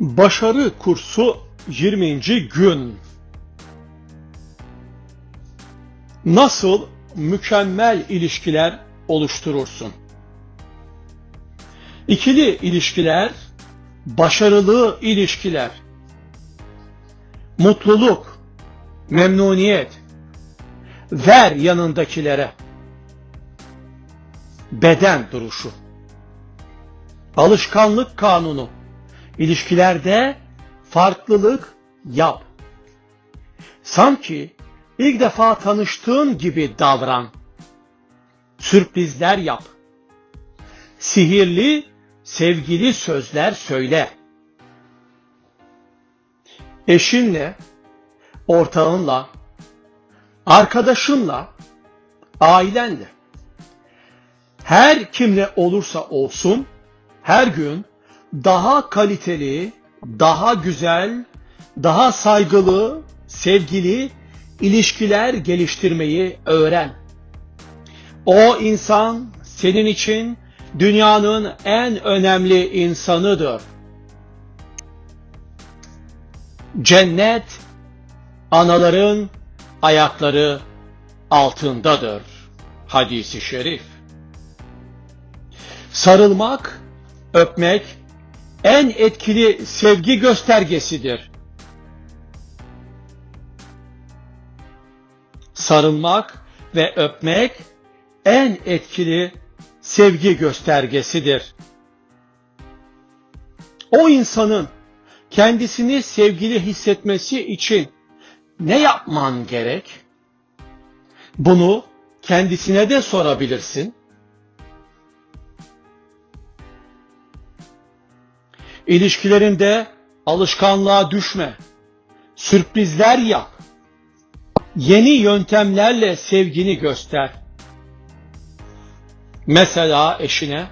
Başarı kursu 20. gün. Nasıl mükemmel ilişkiler oluşturursun? İkili ilişkiler, başarılı ilişkiler, mutluluk, memnuniyet, ver yanındakilere, beden duruşu, alışkanlık kanunu, İlişkilerde farklılık yap. Sanki ilk defa tanıştığın gibi davran. Sürprizler yap. Sihirli, sevgili sözler söyle. Eşinle, ortağınla, arkadaşınla, ailenle. Her kimle olursa olsun her gün daha kaliteli, daha güzel, daha saygılı, sevgili ilişkiler geliştirmeyi öğren. O insan senin için dünyanın en önemli insanıdır. Cennet anaların ayakları altındadır. Hadisi şerif. Sarılmak, öpmek, en etkili sevgi göstergesidir. Sarılmak ve öpmek en etkili sevgi göstergesidir. O insanın kendisini sevgili hissetmesi için ne yapman gerek? Bunu kendisine de sorabilirsin. İlişkilerinde alışkanlığa düşme. Sürprizler yap. Yeni yöntemlerle sevgini göster. Mesela eşine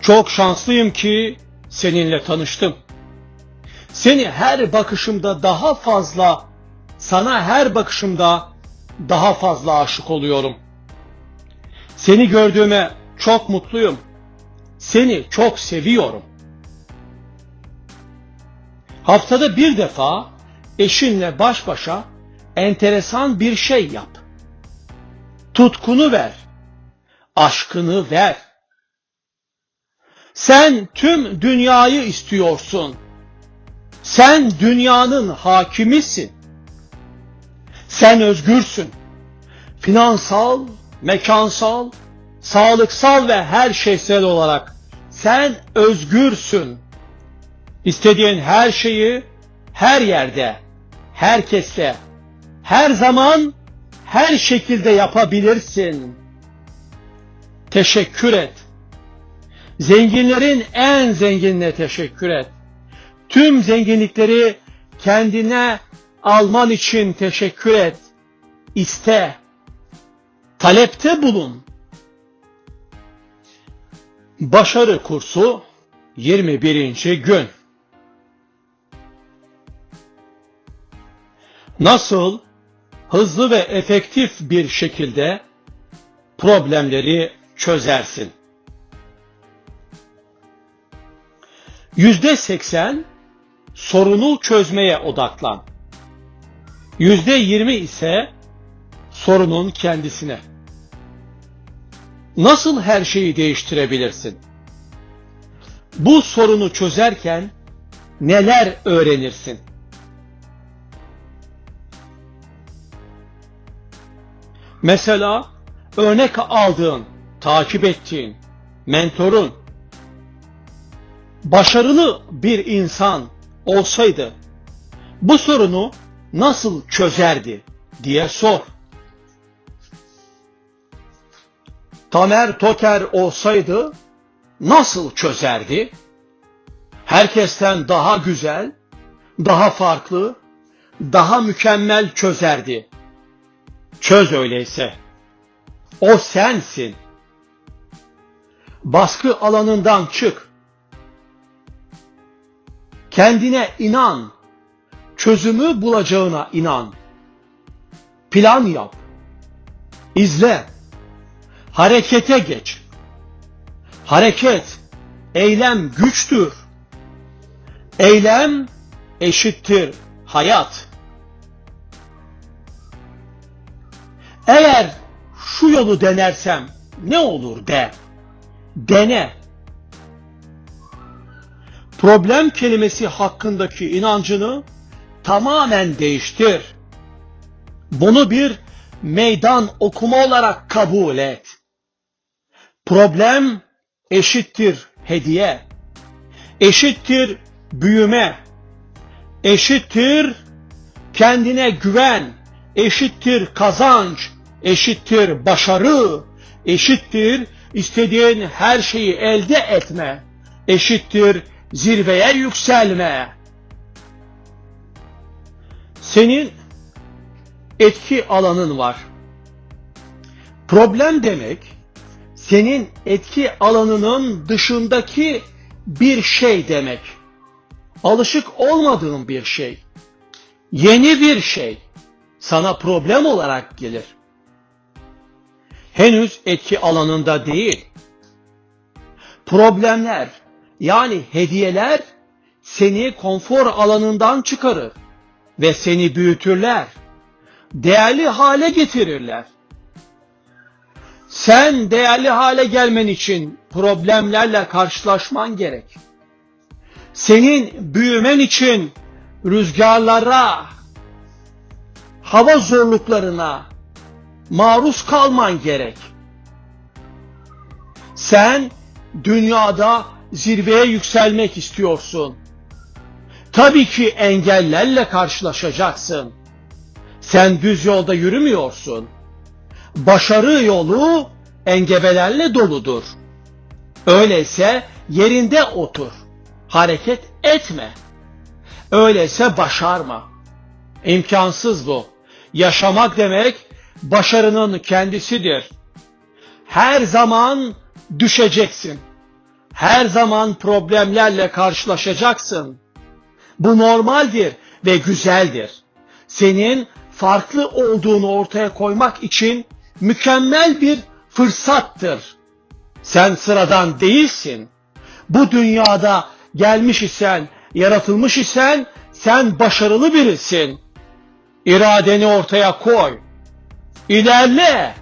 çok şanslıyım ki seninle tanıştım. Seni her bakışımda daha fazla, sana her bakışımda daha fazla aşık oluyorum. Seni gördüğüme çok mutluyum. Seni çok seviyorum. Haftada bir defa eşinle baş başa enteresan bir şey yap. Tutkunu ver. Aşkını ver. Sen tüm dünyayı istiyorsun. Sen dünyanın hakimisin. Sen özgürsün. Finansal, mekansal, sağlıksal ve her şeysel olarak sen özgürsün. İstediğin her şeyi her yerde, herkesle, her zaman, her şekilde yapabilirsin. Teşekkür et. Zenginlerin en zenginine teşekkür et. Tüm zenginlikleri kendine alman için teşekkür et. İste. Talepte bulun. Başarı kursu 21. gün. Nasıl hızlı ve efektif bir şekilde problemleri çözersin. Yüzde seksen sorunu çözmeye odaklan. Yüzde yirmi ise sorunun kendisine. Nasıl her şeyi değiştirebilirsin? Bu sorunu çözerken neler öğrenirsin? Mesela örnek aldığın, takip ettiğin, mentorun başarılı bir insan olsaydı bu sorunu nasıl çözerdi diye sor. Tamer Toker olsaydı nasıl çözerdi? Herkesten daha güzel, daha farklı, daha mükemmel çözerdi. Çöz öyleyse. O sensin. Baskı alanından çık. Kendine inan. Çözümü bulacağına inan. Plan yap. İzle. Harekete geç. Hareket, eylem güçtür. Eylem eşittir hayat. Eğer şu yolu denersem ne olur de. Dene. Problem kelimesi hakkındaki inancını tamamen değiştir. Bunu bir meydan okuma olarak kabul et. Problem eşittir hediye, eşittir büyüme, eşittir kendine güven, eşittir kazanç, eşittir başarı, eşittir istediğin her şeyi elde etme, eşittir zirveye yükselme. Senin etki alanın var. Problem demek senin etki alanının dışındaki bir şey demek. Alışık olmadığın bir şey. Yeni bir şey sana problem olarak gelir. Henüz etki alanında değil. Problemler yani hediyeler seni konfor alanından çıkarır ve seni büyütürler. Değerli hale getirirler. Sen değerli hale gelmen için problemlerle karşılaşman gerek. Senin büyümen için rüzgarlara, hava zorluklarına maruz kalman gerek. Sen dünyada zirveye yükselmek istiyorsun. Tabii ki engellerle karşılaşacaksın. Sen düz yolda yürümüyorsun. Başarı yolu engebelerle doludur. Öyleyse yerinde otur. Hareket etme. Öyleyse başarma. İmkansız bu. Yaşamak demek başarının kendisidir. Her zaman düşeceksin. Her zaman problemlerle karşılaşacaksın. Bu normaldir ve güzeldir. Senin farklı olduğunu ortaya koymak için mükemmel bir fırsattır. Sen sıradan değilsin. Bu dünyada gelmiş isen, yaratılmış isen sen başarılı birisin. İradeni ortaya koy. İlerle.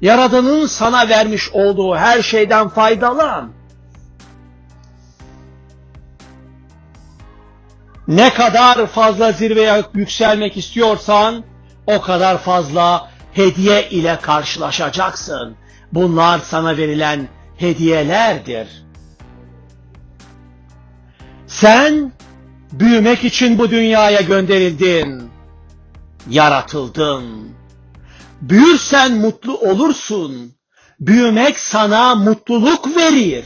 Yaradanın sana vermiş olduğu her şeyden faydalan. Ne kadar fazla zirveye yükselmek istiyorsan o kadar fazla hediye ile karşılaşacaksın. Bunlar sana verilen hediyelerdir. Sen büyümek için bu dünyaya gönderildin. Yaratıldın. Büyürsen mutlu olursun. Büyümek sana mutluluk verir.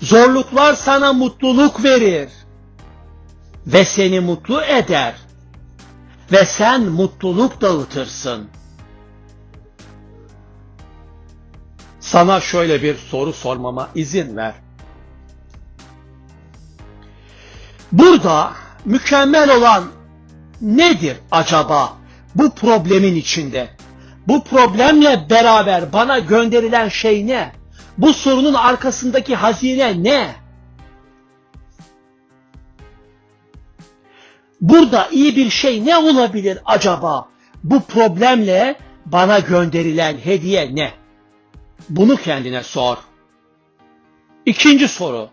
Zorluklar sana mutluluk verir ve seni mutlu eder ve sen mutluluk dağıtırsın. Sana şöyle bir soru sormama izin ver. Burada mükemmel olan nedir acaba bu problemin içinde? Bu problemle beraber bana gönderilen şey ne? Bu sorunun arkasındaki hazine ne? Burada iyi bir şey ne olabilir acaba? Bu problemle bana gönderilen hediye ne? Bunu kendine sor. İkinci soru.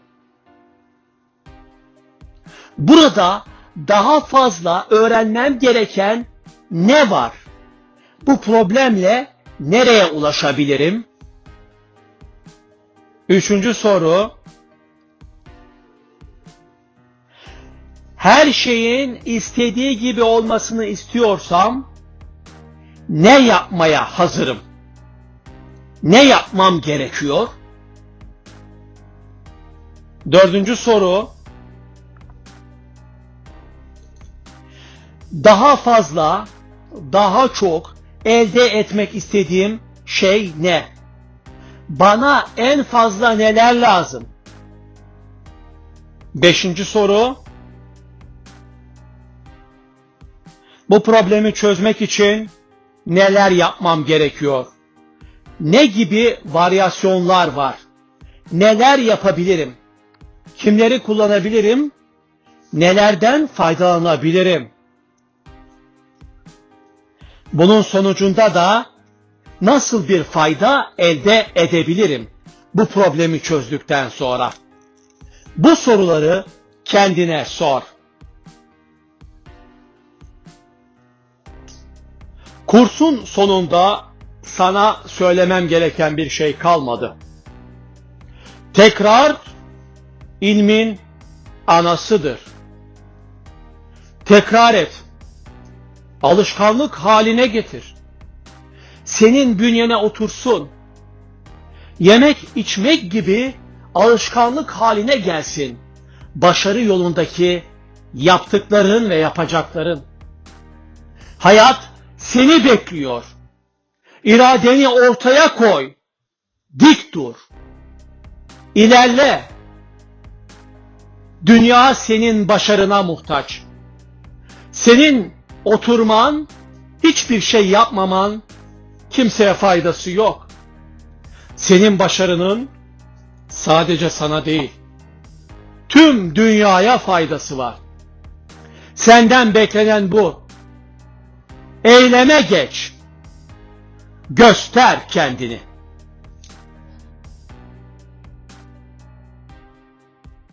Burada daha fazla öğrenmem gereken ne var? Bu problemle nereye ulaşabilirim? Üçüncü soru. her şeyin istediği gibi olmasını istiyorsam ne yapmaya hazırım? Ne yapmam gerekiyor? Dördüncü soru. Daha fazla, daha çok elde etmek istediğim şey ne? Bana en fazla neler lazım? Beşinci soru. Bu problemi çözmek için neler yapmam gerekiyor? Ne gibi varyasyonlar var? Neler yapabilirim? Kimleri kullanabilirim? nelerden faydalanabilirim? Bunun sonucunda da nasıl bir fayda elde edebilirim bu problemi çözdükten sonra? Bu soruları kendine sor. Kursun sonunda sana söylemem gereken bir şey kalmadı. Tekrar ilmin anasıdır. Tekrar et. Alışkanlık haline getir. Senin bünyene otursun. Yemek içmek gibi alışkanlık haline gelsin. Başarı yolundaki yaptıkların ve yapacakların. Hayat seni bekliyor. İradeni ortaya koy. Dik dur. İlerle. Dünya senin başarına muhtaç. Senin oturman, hiçbir şey yapmaman kimseye faydası yok. Senin başarının sadece sana değil, tüm dünyaya faydası var. Senden beklenen bu. Eyleme geç. Göster kendini.